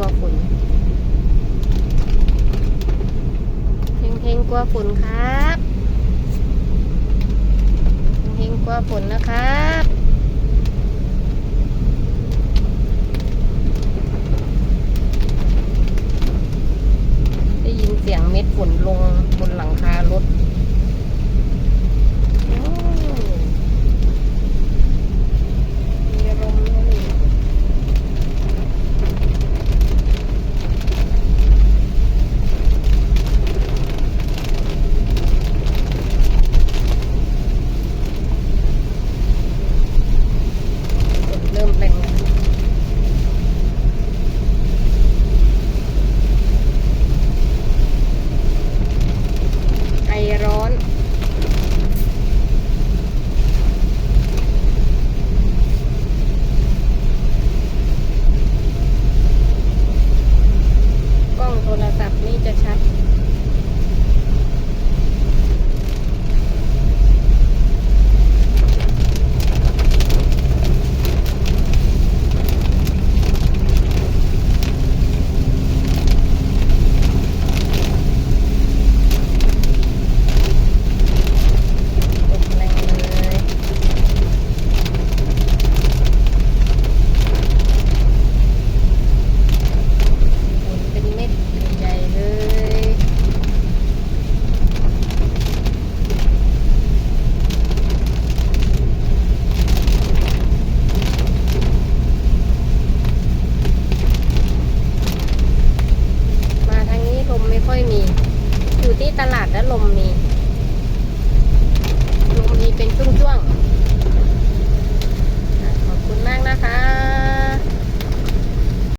กลัวฝุ่นเฮงเฮงกลัวฝนครับเฮงกลัวฝนนะครับได้ยินเสียงเม็ดฝนลงบนหลังคารถ ลาดแล้วลมมี ลมมีเป็น